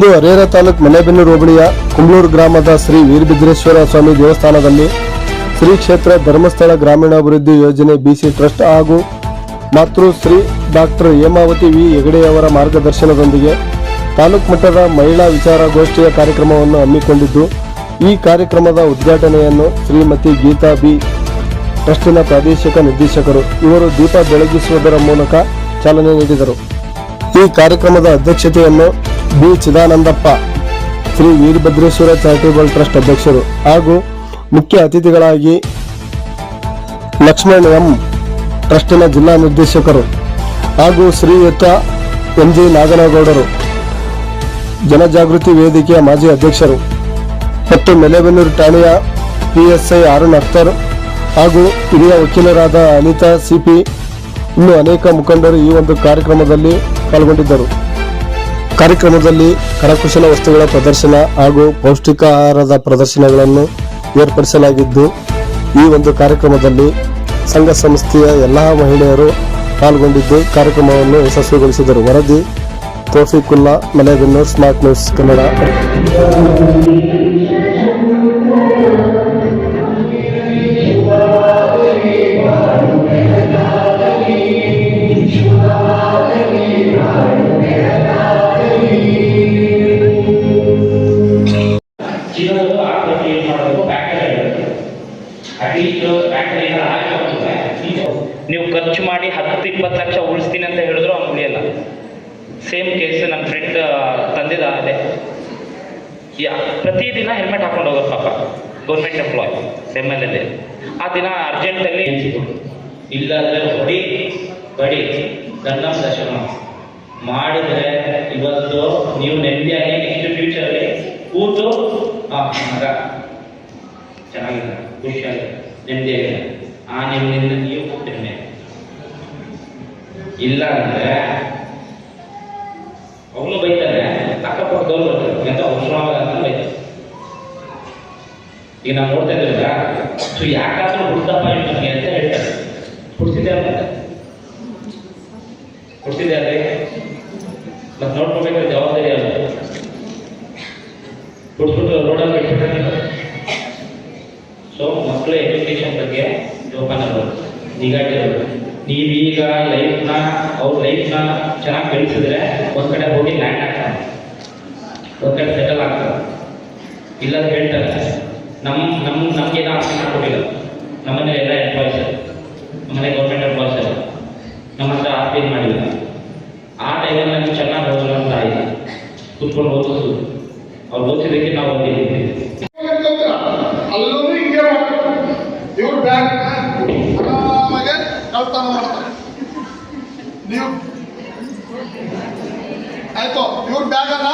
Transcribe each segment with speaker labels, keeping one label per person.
Speaker 1: ಇಂದು ಹರಿಹರ ತಾಲೂಕು ಮಲೆಬೆನ್ನೂರು ಹೋಬಳಿಯ ಕುಂಬ್ಳೂರು ಗ್ರಾಮದ ಶ್ರೀ ವೀರಭದ್ರೇಶ್ವರ ಸ್ವಾಮಿ ದೇವಸ್ಥಾನದಲ್ಲಿ ಶ್ರೀ ಕ್ಷೇತ್ರ ಧರ್ಮಸ್ಥಳ ಗ್ರಾಮೀಣಾಭಿವೃದ್ಧಿ ಯೋಜನೆ ಬಿಸಿ ಟ್ರಸ್ಟ್ ಹಾಗೂ ಮಾತೃ ಶ್ರೀ ಡಾಕ್ಟರ್ ಹೇಮಾವತಿ ವಿ ಹೆಗಡೆಯವರ ಮಾರ್ಗದರ್ಶನದೊಂದಿಗೆ ತಾಲೂಕು ಮಟ್ಟದ ಮಹಿಳಾ ವಿಚಾರಗೋಷ್ಠಿಯ ಕಾರ್ಯಕ್ರಮವನ್ನು ಹಮ್ಮಿಕೊಂಡಿದ್ದು, ಈ ಕಾರ್ಯಕ್ರಮದ ಉದ್ಘಾಟನೆಯನ್ನು ಶ್ರೀಮತಿ ಗೀತಾ ಬಿ ಟ್ರಸ್ಟಿನ ಪ್ರಾದೇಶಿಕ ನಿರ್ದೇಶಕರು ಇವರು ದೀಪ ಬೆಳಗಿಸುವುದರ ಮೂಲಕ ಚಾಲನೆ ನೀಡಿದರು. ಈ ಕಾರ್ಯಕ್ರಮದ ಅಧ್ಯಕ್ಷತೆಯನ್ನು B. Chidanandappa, Shri Veerabhadreshwara charitable trust ಅಧ್ಯಕ್ಷರು ಹಾಗೂ ಮುಖ್ಯ ಅತಿಥಿಗಳಾಗಿ ಲಕ್ಷ್ಮಣ್ ಎಂ. ಟ್ರಸ್ಟಿನ ಜಿಲ್ಲಾ ನಿರ್ದೇಶಕರು ಹಾಗೂ ಶ್ರೀಯುತ ಎಂ. ಜಿ. ನಾಗನಗೌಡರು, ಜನಜಾಗೃತಿ ವೇದಿಕೆಯ ಮಾಜಿ ಅಧ್ಯಕ್ಷರು ಮತ್ತು ಮೆಲೆಬೆನ್ನೂರು ಠಾಣೆಯ ಪಿಎಸ್ಐ ಅರುಣ್ ಅಖ್ತರ್ ಹಾಗೂ ಹಿರಿಯ ವಕೀಲರಾದ ಅನಿತಾ ಸಿಪಿ ಇನ್ನು ಅನೇಕ ಮುಖಂಡರು ಈ ಒಂದು ಕಾರ್ಯಕ್ರಮದಲ್ಲಿ ಪಾಲ್ಗೊಂಡಿದ್ದರು. ಕಾರ್ಯಕ್ರಮದಲ್ಲಿ ಕರಕುಶಲ ವಸ್ತುಗಳ ಪ್ರದರ್ಶನ ಹಾಗೂ ಪೌಷ್ಟಿಕ ಆಹಾರದ ಪ್ರದರ್ಶನಗಳನ್ನು ಏರ್ಪಡಿಸಲಾಗಿದ್ದು, ಈ ಒಂದು ಕಾರ್ಯಕ್ರಮದಲ್ಲಿ ಸಂಘ ಸಂಸ್ಥೆಯ ಎಲ್ಲ ಮಹಿಳೆಯರು ಪಾಲ್ಗೊಂಡಿದ್ದು, ಕಾರ್ಯಕ್ರಮವನ್ನು ಯಶಸ್ವಿಗೊಳಿಸಿದರು. ವರದಿ, ತೋಫಿಕುಲ್ಲಾ ಮಲೆಬೆನ್ನೂರು ಸ್ಮಾರ್ಟ್ ನ್ಯೂಸ್ ಕನ್ನಡ.
Speaker 2: ಮಾಡಬೇಕು ನೀವು ಖರ್ಚು ಮಾಡಿ ಹತ್ತು ಇಪ್ಪತ್ತು ಲಕ್ಷ ಉಳಿಸ್ತೀನಿ ಅಂತ ಹೇಳಿದ್ರು ಅವ್ನು ಉಳಿಯಲ್ಲ. ಸೇಮ್ ಕೇಸ್ ನನ್ನ ಫ್ರೆಂಡ್ ತಂದಿದ ಅದೇ. ಯಾ ಪ್ರತಿದಿನ ಹೆಲ್ಮೆಟ್ ಹಾಕೊಂಡು ಹೋಗೋದು ಪಾಪ. ಗೌರ್ಮೆಂಟ್ ಎಂಪ್ಲಾಯ್ ಎಂ ಎಲ್ ಎಲ್ಲಿ ಆ ದಿನ ಅರ್ಜೆಂಟಲ್ಲಿ ಇಲ್ಲಾಂದ್ರೆ ಹೊಡಿ ಬಡಿ ಗಂಡ ಸೆಷನ್ ಮಾಡಿದ್ರೆ ಇವತ್ತು ನೀವು ನೆಮ್ಮದಿಯಾಗಿ ನೆಕ್ಸ್ಟ್ ಫ್ಯೂಚರಲ್ಲಿ ಕೂತು, ಆ, ಮಗ, ಚೆನ್ನಾಗಿದೆ ಖುಷಿಯಾಗಿ ನೆಮ್ಮದಿಯಾಗಿ ಆ ನೆಮ್ಮದಿಯಿಂದ ನೀವು ಹೋಗ್ತೀರಿ ಇಲ್ಲ ಅಂದ್ರೆ, ಅವನು ಬೈತಾರೆ ಅಕ್ಕಪಕ್ಕದವ್ರು ಬರ್ತಾರೆ. ಎಂತ ಅವಸರವಾಗ ಅಂತ ಬೈತಾರೆ. ಈಗ ನಾವು ನೋಡ್ತಾ ಇದ್ದೀರ ಸೊ ಯಾಕಾದ್ರೂ ಹುಡ್ದಪ್ಪ ನನಗೆ ಅಂತ ಹೇಳ್ತಾರೆ. ಹುಡ್ತಿದ್ದೆ ಅಂತ ಹುಡ್ತಿದ್ದೆ ಅದೇ ಮತ್ತೆ ನೋಡ್ಕೋಬೇಕಾದ್ರೆ ಬಿಟ್ಬಿಟ್ರೆ ಸೊ ಮಕ್ಕಳ ಎಜುಕೇಶನ್ ಬಗ್ಗೆ ಜೋಪಾನ ನಿಗಾ ಇರಬೇಕು ನೀವೀಗ ಲೈಫ್ನ ಅವ್ರ ಲೈಫ್ನ ಚೆನ್ನಾಗಿ ಬೆಳೆಸಿದ್ರೆ ಒಂದ್ ಕಡೆ ಹೋಗಿ ಲ್ಯಾಂಡ್ ಆಗ್ತಾರೆ ಒಂದ್ ಕಡೆ ಸೆಟಲ್ ಆಗ್ತಾರೆ. ಇಲ್ಲ ಹೇಳ್ತಾರೆ, ನಮ್ ನಮ್ ನಮ್ಗೆ ಏನೋ ಆಸೆ ಮಾಡ್ಕೊಟ್ಟಿಲ್ಲ ನಮ್ಮನೆ ಎಲ್ಲ ಎಂಪ್ಲಾಯ್ಸ್ ನಮ್ಮನೆ ಗೌರ್ಮೆಂಟ್ ಎಂಪ್ಲಾಯ್ಸ್ ನಮ್ಮ ಹತ್ರ ಏನು ಮಾಡಿಲ್ಲ. ಆ ಟೈಮಲ್ಲಿ ನಮ್ಗೆ ಚೆನ್ನಾಗಿ ಓದಲ್ಲ ಅಂತ ಆಯ್ತು. ಕುತ್ಕೊಂಡು ಓದಿಸೋದು ಅವ್ರು ಓದಿಸಿದ್ದಕ್ಕೆ ನಾವು ಓದಿದ್ದೀವಿ
Speaker 3: ಅಲ್ಲೂ ಹಿಂಗೆ ಮಾಡ್ತಾರೆ ಇವ್ರು ಬ್ಯಾಂಕ್ ಆರಾಮಾಗೆ ಕಳ್ತನ ಮಾಡ್ತಾರೆ ನೀವು ಆಯ್ತು, ಇವ್ರ ಬ್ಯಾಗನ್ನ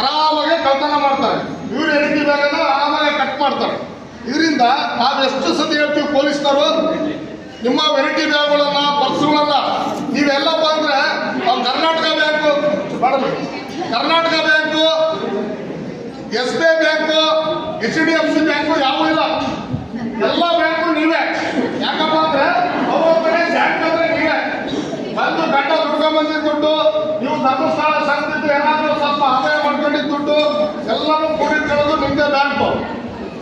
Speaker 3: ಆರಾಮಾಗಿ ಕಳ್ತನ ಮಾಡ್ತಾರೆ. ಇವ್ರ ಹೆಂಡತಿ ಬ್ಯಾಗನ್ನ ಆರಾಮಾಗಿ ಕಟ್ ಮಾಡ್ತಾರೆ. ಇದರಿಂದ ನಾವು ಎಷ್ಟು ಸತಿ ಹೇಳ್ತೀವಿ ಪೊಲೀಸ್ನವರು, ನಿಮ್ಮ ವೆರೈಟಿ ಬ್ಯಾಗ್ಗಳನ್ನ, ಪರ್ಸ್ಗಳನ್ನ ನೀವೆಲ್ಲ ಬಂದ್ರೆ ನಾವು Karnataka bank Karnataka bank, S B I bank, H D F C bank ಯಾವೂ ಇಲ್ಲ. ಎಲ್ಲ ಬ್ಯಾಂಕು ನೀವೇ ಯಾಕಪ್ಪ ಅಂದ್ರೆ ಅವ್ರ ಕಡೆ ಬ್ಯಾಂಕ್ ಅಂದ್ರೆ ನೀವೇ ಬಂದು ಗಂಡ ದುಡ್ಕೊಂಡ್ ಬಂದಿದ್ದ ದುಡ್ಡು ನೀವು ಧರ್ಮಸ್ಥಳ ಸಂಘದಿಂದ ಏನಾದ್ರೂ ಸ್ವಲ್ಪ ಆದಾಯ ಮಾಡ್ಕೊಂಡಿದ್ದ ದುಡ್ಡು ಎಲ್ಲರೂ ಕೂಡಿಟ್ಕೊಳ್ಳೋದು ನಿಮ್ದೇ ಬ್ಯಾಂಕು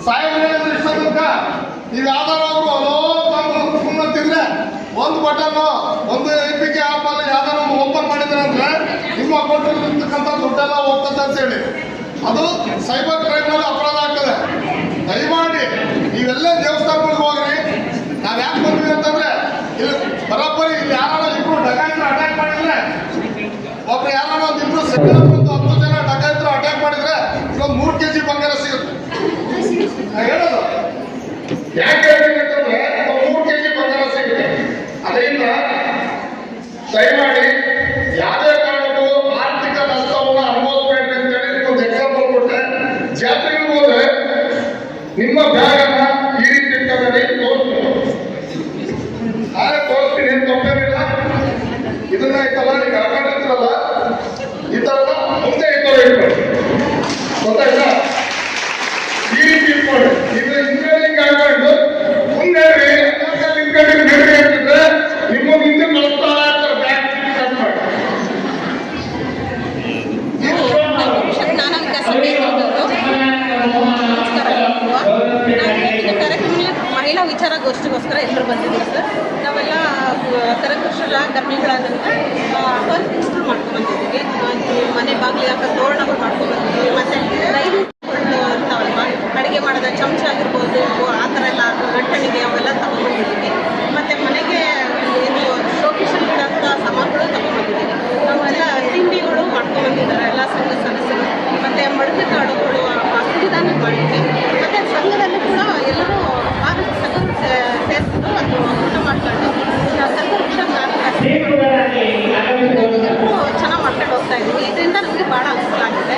Speaker 3: ಸಾಹೇಬ್ ಹೇಳಿದ್ರೆ ಈಗ ಯಾವ್ದಾರು ಅವರು ಅಲೋ ಸುಮ್ಮನೆ ತಿಂದ್ರೆ ಒಂದು ಬಟನ್ ಒಂದು ಎ ಪಿ ಕೆ ಆಪ್ ಅಲ್ಲಿ ಯಾವ್ದಾರು ಓಪನ್ ಮಾಡಿದ್ರೆ ಅಂದ್ರೆ ನಿಮ್ಮ ಅಕೌಂಟ್ ಇರ್ತಕ್ಕಂಥ ದುಡ್ಡೆಲ್ಲ ಹೋಗ್ತದೆ ಅಂತ ಹೇಳಿ. ಅದು ಸೈಬರ್ ಕ್ರೈಮ್ನಲ್ಲಿ ಅಪರಾಧ ಆಗ್ತದೆ. ದಯಮಾಡಿ ನೀವೆಲ್ಲ ದೇವಸ್ಥಾನಗಳಿಗೆ ಹೋಗ್ರಿ. ನಾವ್ ಯಾಕೆ ಬಂದ್ವಿ ಅಂತಂದ್ರೆ, ಇಲ್ಲಿ ಬರೋಬ್ಬರಿ ಇಲ್ಲಿ ಯಾರು ಇಬ್ರು ಡಕಾಯಿತರು ಅಟ್ಯಾಕ್ ಮಾಡಿದ್ರೆ, ಒಬ್ರು ಯಾರು ಒಂದು ಇಬ್ರು ನಿಮ್ಮ ಬ್ಯಾಗ್ ಅನ್ನ ಈ ರೀತಿ ತೋರಿಸ್ತೀನಿ ನಾಳೆ ತೋರಿಸ್ತೀನಿ, ಏನು ಇಲ್ಲ ಇದನ್ನ ಐತಲ್ಲ ನೀವು ಹಾಕೊಂಡಿರ್ತೀರಲ್ಲ ಈ ತರ ಮುಂದೆ ಇಟ್ಕೊಂಡು ಗೊತ್ತಾಯ್ತಾ ಈ ರೀತಿ ಇಟ್ಕೊಳ್ಳಿ ಇದು ಇಂಜಿನಿಯರಿಂಗ್ ಹಾಕೊಂಡು ಮುಂದೆ ನಿಂತ್ಕೊಂಡು ನಡ್ರಿ ಅಂತಿದ್ರೆ ನಿಮ್ಮ ಹಿಂದೆ ಕಳಿಸ್ತಾ ಇರ್ತಾರೆ ಬ್ಯಾಗ್ ಕಟ್ ಮಾಡಿ
Speaker 4: ಶರಣ ಅಷ್ಟಿಗೋಸ್ಕರ ಎಲ್ಲರೂ ಬಂದಿದ್ದೀವಿ ಸರ್. ನಾವೆಲ್ಲ ಕರಕುಶಲ ಕರ್ಮಿಗಳಾದಂಥ ಹರ್ ಇನ್ಸ್ಟಾಲ್ ಮಾಡ್ಕೊಂಡ್ಬಂದಿದ್ದೀವಿ ಮನೆ ಬಾಗಿಲು ಹಾಕೋ ತೋರಣಗಳು ಮಾಡ್ಕೊಂಡ್ಬಂದಿದ್ದೀವಿ ಮತ್ತು ರೈಲು ಇರ್ತಾವಲ್ವ ಅಡುಗೆ ಮಾಡೋದ ಚಮಚ ಚೆನ್ನಾಗಿ ಮಾಡ್ಕೊಂಡು ಹೋಗ್ತಾ ಇದ್ದೀವಿ. ಇದರಿಂದ ನಮಗೆ ಭಾಳ ಅನುಕೂಲ ಆಗಿದೆ.